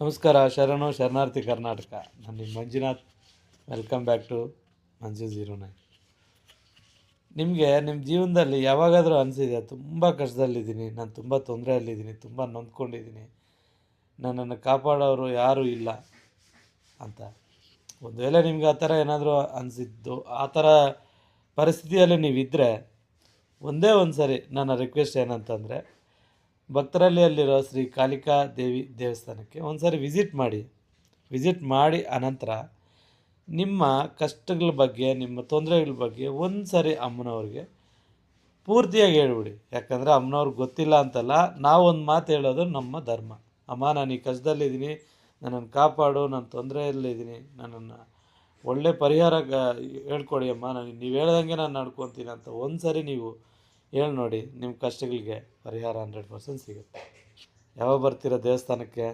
ನಮಸ್ಕಾರ, ಶರಣು ಶರಣಾರ್ಥಿ ಕರ್ನಾಟಕ. ನಾನು ನಿಮ್ಮ Manjunath. Welcome back to Manju zero nine ನಿಮಗೆ ನಿಮ್ಮ ಜೀವನದಲ್ಲಿ ಯಾವಾಗಾದರೂ ಅನಿಸಿದೆ ತುಂಬ ಕಷ್ಟದಲ್ಲಿದ್ದೀನಿ, ನಾನು ತುಂಬ ತೊಂದರೆಯಲ್ಲಿದ್ದೀನಿ, ತುಂಬ ನೊಂದ್ಕೊಂಡಿದ್ದೀನಿ. ನನ್ನನ್ನು ಕಾಪಾಡೋರು ಯಾರೂ ಇಲ್ಲ ಅಂತ. ಒಂದು ವೇಳೆ ನಿಮ್ಗೆ ಆ ಥರ ಏನಾದರೂ ಅನಿಸಿದ್ದು, ಆ ಥರ ಪರಿಸ್ಥಿತಿಯಲ್ಲಿ ನೀವಿದ್ದರೆ ಒಂದೇ ಒಂದು ಸರಿ ನನ್ನ ರಿಕ್ವೆಸ್ಟ್ ಏನಂತಂದರೆ ಭಕ್ತರಳ್ಳಿಯಲ್ಲಿರೋ ಶ್ರೀ ಕಾಳಿಕಾ ದೇವಿ ದೇವಸ್ಥಾನಕ್ಕೆ ಒಂದು ಸಾರಿ ವಿಸಿಟ್ ಮಾಡಿ. ವಿಸಿಟ್ ಮಾಡಿ ಅನಂತರ ನಿಮ್ಮ ಕಷ್ಟಗಳ ಬಗ್ಗೆ, ನಿಮ್ಮ ತೊಂದರೆಗಳ ಬಗ್ಗೆ ಒಂದು ಸಾರಿ ಅಮ್ಮನವ್ರಿಗೆ ಪೂರ್ತಿಯಾಗಿ ಹೇಳ್ಬಿಡಿ. ಯಾಕಂದರೆ ಅಮ್ಮನವ್ರಿಗೆ ಗೊತ್ತಿಲ್ಲ ಅಂತಲ್ಲ ನಾವು ಒಂದು ಮಾತು ಹೇಳೋದು ನಮ್ಮ ಧರ್ಮ. ಅಮ್ಮ, ನಾನು ಈ ಕಷ್ಟದಲ್ಲಿದ್ದೀನಿ, ನನ್ನನ್ನು ಕಾಪಾಡು, ನಾನು ತೊಂದರೆಯಲ್ಲಿದ್ದೀನಿ, ನನ್ನನ್ನು ಒಳ್ಳೆ ಪರಿಹಾರ ಹೇಳ್ಕೊಡಿ ಅಮ್ಮ, ನಾನು ನೀವು ಹೇಳ್ದಂಗೆ ನಾನು ನಡ್ಕೊತೀನಿ ಅಂತ ಒಂದು ಸಾರಿ ನೀವು ಹೇಳಿ ನೋಡಿ ನಿಮ್ಮ ಕಷ್ಟಗಳಿಗೆ ಪರಿಹಾರ ಹಂಡ್ರೆಡ್ ಪರ್ಸೆಂಟ್ ಸಿಗುತ್ತೆ. ಯಾವಾಗ ಬರ್ತೀರಾ ದೇವಸ್ಥಾನಕ್ಕೆ?